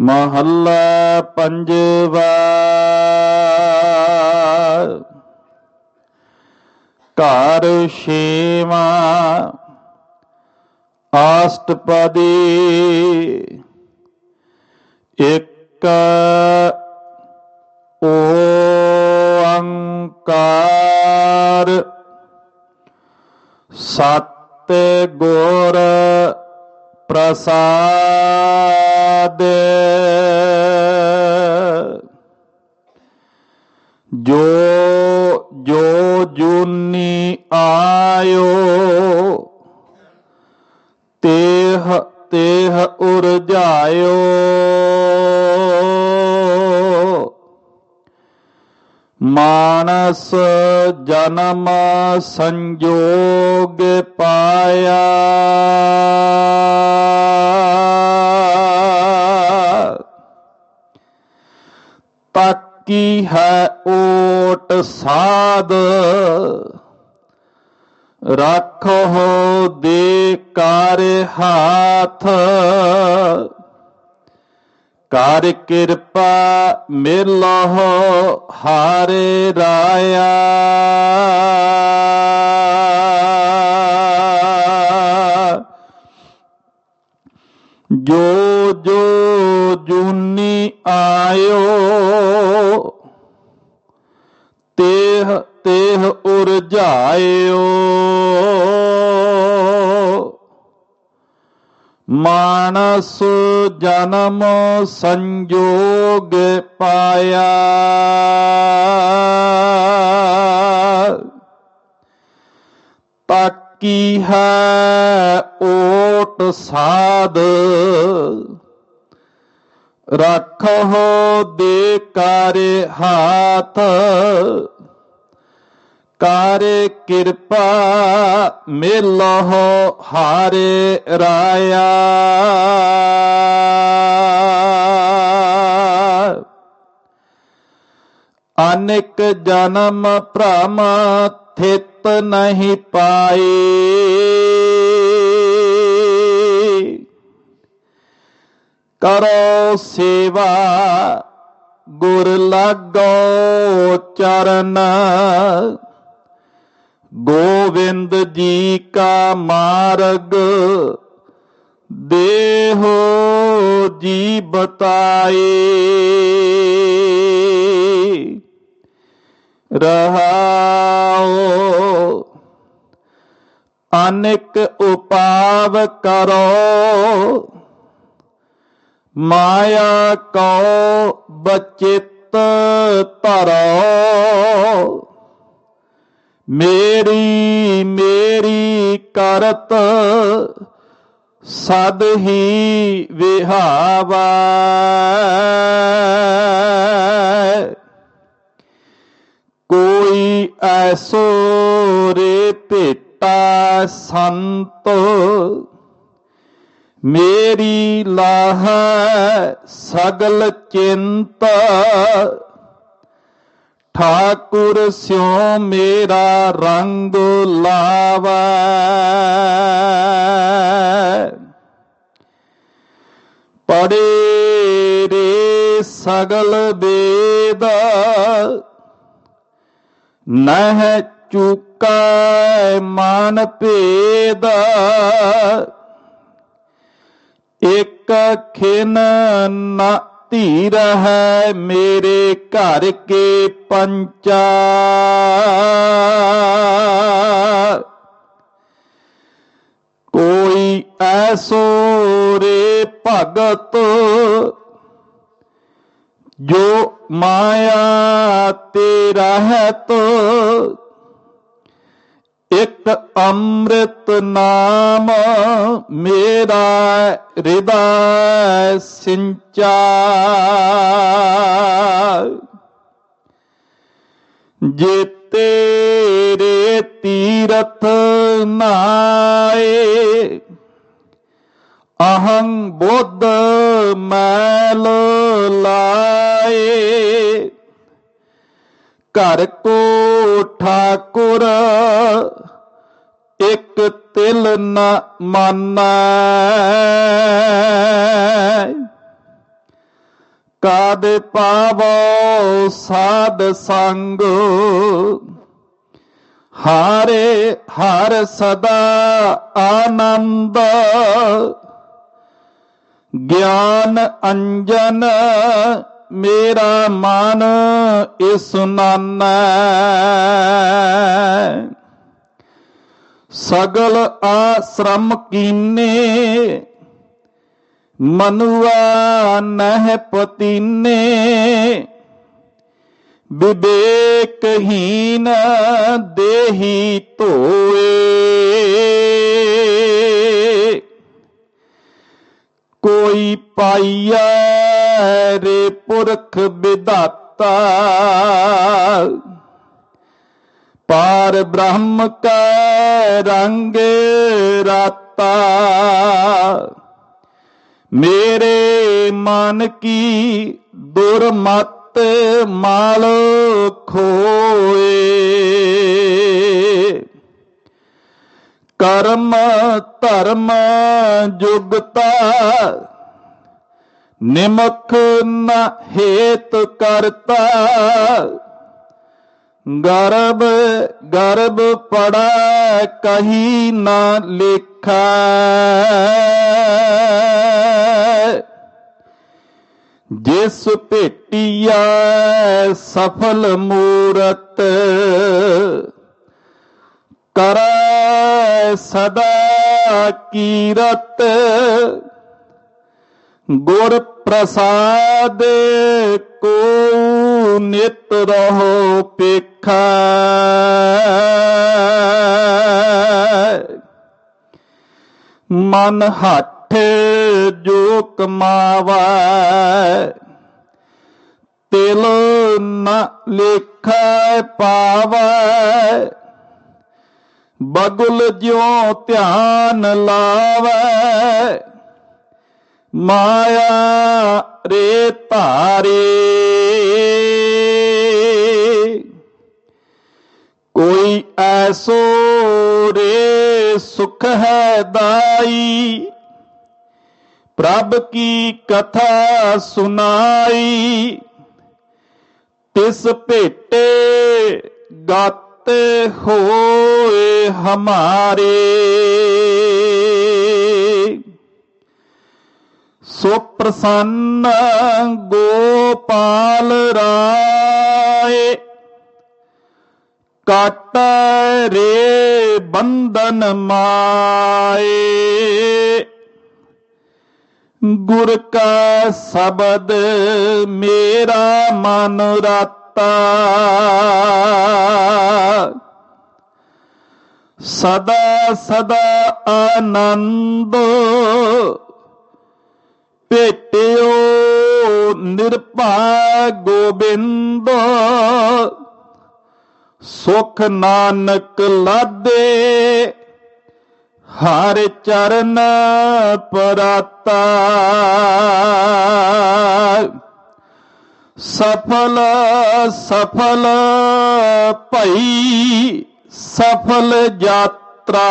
ਮਹੱਲਾ ਪੰਜਵਾ। ਘਰ ਛੇਵਾ। ਆਸਟਪਦੀ ਇੱਕ ਓੰਕਾਰ। ਸਤ ਗੁਰ ਪ੍ਰਸਾਦ। ਜੋ ਜੋ ਜੁਨੀ ਆਇਓ ਤੇਹ ਤੇਹ ਉਰਜਾਇਓ। ਮਾਨਸ ਜਨਮ ਸੰਜੋਗ ਪਾਇਆ। ਤਾਕੀ ਹੈ ਓਟ ਸਾਧ। ਰੱਖੋ ਦੇ ਕਰ ਹਾਥ। ਕਰ ਕਿਰਪਾ ਮਿਲਹੁ ਹਾਰੇ ਰਾਇਆ। ਜੋ ਜੋ ਜੁਨੀ ਆਇਓ ਤੇਹ ਤੇਹ ਉਰਝਾਇਓ ਮਾਨਸ ਜਨਮ ਸੰਜੋਗ ਪਾਇਆ। ਤਾਕੀ ਹੈ ਓਟ ਸਾਧ। ਰੱਖੋ ਦੇ ਕਰ ਹਾਥ। ਕਰ ਕਿਰਪਾ ਮਿਲਹੁ ਹਾਰੇ ਰਾਇਆ। ਅਨੇਕ ਜਨਮ ਭ੍ਰਮ ਥਿਤ ਨਹੀਂ ਪਾਈ। ਕਰੋ ਸੇਵਾ ਗੁਰ ਲਾਗੋ ਚਰਨ। ਗੋਵਿੰਦ ਜੀ ਕਾ ਮਾਰਗ, ਦੇਹੋ ਜੀ ਬਤਾਏ। ਰਹਾਓ, ਅਨੇਕ ਉਪਾਵ ਕਰੋ, ਮਾਇਆ ਕੋ ਬਚਿਤ ਧਰੋ। ਮੇਰੀ ਮੇਰੀ ਕਰਤ ਸਦ ਹੀ ਵਿਹਾਵਾ। ਕੋਈ ਐਸੋ ਰੇ ਭੇਟਾ ਸੰਤ, ਮੇਰੀ ਲਾਹ ਸਗਲ ਚਿੰਤ। ਠਾਕੁਰ ਸਿਉ ਮੇਰਾ ਰੰਗ ਲਾਵੈ। ਪੜੇ ਰੇ ਸਗਲ ਵੇਦ, ਨਹਿ ਚੁਕੈ ਮਨ ਭੇਦ। ਇੱਕ ਖਿਨ ਨਾ ਧੀਰ ਹੈ ਮੇਰੇ ਘਰ ਕੇ ਪੰਚਾ ਕੋਈ ਐਸੋ ਰੇ ਭਗਤ ਜੋ ਮਾਇਆ ਤੇ ਰਹਿਤ ਇੱਕ ਅੰਮ੍ਰਿਤ ਨਾਮ ਮੇਰਾ ਹਿਰਦੈ ਸਿੰਚਾ ਜੇ ਤੇਰੇ ਤੀਰਥ ਨਾਏ ਅਹੰ ਬੁੱਧ ਮੈਲ ਲਾਏ। ਘਰ ਕੋ ਠਾਕੁਰ, ਇੱਕ ਤਿਲ ਨ ਮਾਨੈ। ਕਾਦ ਪਾਵੋ ਸਾਧ ਸੰਗ, ਹਾਰੇ ਹਰ ਸਦਾ ਆਨੰਦ। ਗਿਆਨ ਅੰਜਨ ਮੇਰਾ ਮਨ ਇਸ ਨਾਨੈ। ਸਗਲ ਆਸ਼ਰਮ ਕੀਨੇ, ਮਨੁਆ ਨਹਿ ਪਤੀਨੇ। ਵਿਵੇਕਹੀਨ ਦੇਹੀ ਧੋਏ। ਕੋਈ ਪਾਈਐ ਰੇ ਪੁਰਖ ਵਿਧਾਤਾ। ਪਾਰ ਬ੍ਰਹਮ ਕੈ ਰੰਗ ਰਾਤਾ। ਮੇਰੇ ਮਨ ਕੀ ਦੁਰਮਤ ਮਾਲ ਖੋਏ। ਕਰਮ ਧਰਮ ਜੁਗਤਾ ਨਿਮਖ ਨ ਹੇਤ ਕਰਤਾ। ਗਰਬ ਗਰਬ ਪੜਾ ਕਹੀ ਨਾ ਲੇਖਾ। ਜਿਸ ਭੇਟੀਆ ਸਫਲ ਮੂਰਤ, ਕਰੈ ਸਦਾ ਕੀਰਤ। ਗੁਰ ਪ੍ਰਸਾਦ ਕੋ ਨਿਤ ਰਹੋ ਪੇਖਾ ਮਨ ਹੱਠ ਜੋ ਕਮਾਵੈ ਤਿਲ ਨ ਲੇਖੈ ਪਾਵੈ। ਬਗੁਲ ਜਿਉ ਧਿਆਨ ਲਾਵੈ ਮਾਇਆ ਰੇ ਧਾਰੇ। ਕੋਈ ਐਸੋ ਰੇ ਸੁਖ ਹੈ ਦਾਈ। ਪ੍ਰਭ ਕੀ ਕਥਾ ਸੁਨਾਈ। ਤਿਸ ਭੇਟੇ ਗਾਤ ਹੋਏ ਹਮਾਰੇ। ਸੋ ਪ੍ਰਸੰਨ ਗੋਪਾਲ ਰਾਏ। ਕਾਟ ਰੇ ਬੰਧਨ ਮਾਏ। ਗੁਰ ਕਾ ਸ਼ਬਦ ਮੇਰਾ ਮਨ ਰਾਤਾ। ਸਦਾ ਸਦਾ ਆਨੰਦ ਭੇਟਿਓ ਨਿਰਭਾ ਗੋਬਿੰਦ। ਸੁਖ ਨਾਨਕ ਲਾਦੇ ਹਰ ਚਰਨ ਪਰਾਤਾ। ਸਫਲ ਸਫਲ ਭਈ ਸਫਲ ਯਾਤਰਾ।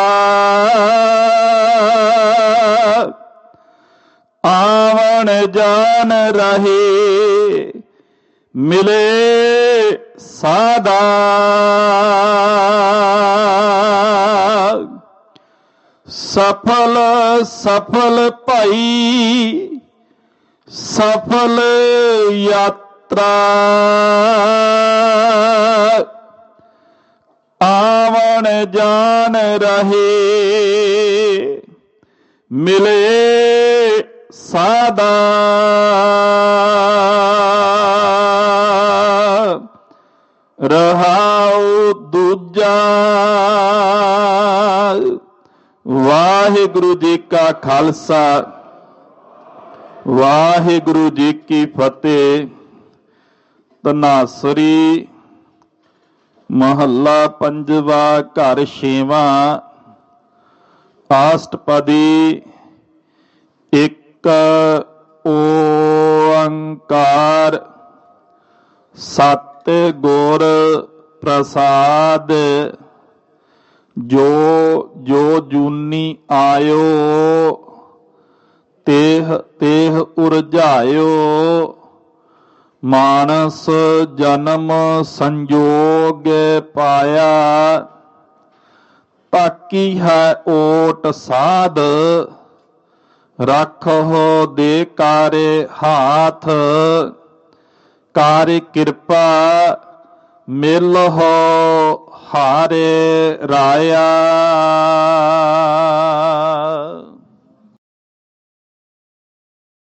ਆਵਣ ਜਾਣ ਰਹੇ ਮਿਲੇ ਸਾਦਾ। ਸਫਲ ਸਫਲ ਭਾਈ ਸਫਲ ਯਾਤਰਾ। ਆਵਣ ਜਾਣ ਰਹੇ ਮਿਲੇ ਸਾਦਾ ਰਹਾਉ ਦੂਜਾ। ਵਾਹਿਗੁਰੂ ਜੀ ਕਾ ਖਾਲਸਾ। ਵਾਹਿਗੁਰੂ ਜੀ ਕੀ ਫਤਿਹ। ਤਨਾਸਰੀ ਮਹੱਲਾ ਪੰਜਵਾ, ਘਰ ਛੇਵਾਂ। ਆਸਟਪਦੀ ਇੱਕ ਓੰਕਾਰ ਸਤ ਗੁਰ ਪ੍ਰਸਾਦ ਜੋ ਜੋ ਜੂਨੀ ਆਇਓ, ਤੇਹ ਤੇਹ ਉਰਝਾਇਓ ਮਾਨਸ ਜਨਮ ਸੰਜੋਗ ਪਾਇਆ। ਤਾਕੀ ਹੈ ਓਟ ਸਾਧ ਰੱਖੋ ਦੇ ਕਾਰੇ ਹਾਥ ਕਾਰੇ ਕਿਰਪਾ ਮਿਲ ਹੋ ਹਾਰੇ ਰਾਇਆ।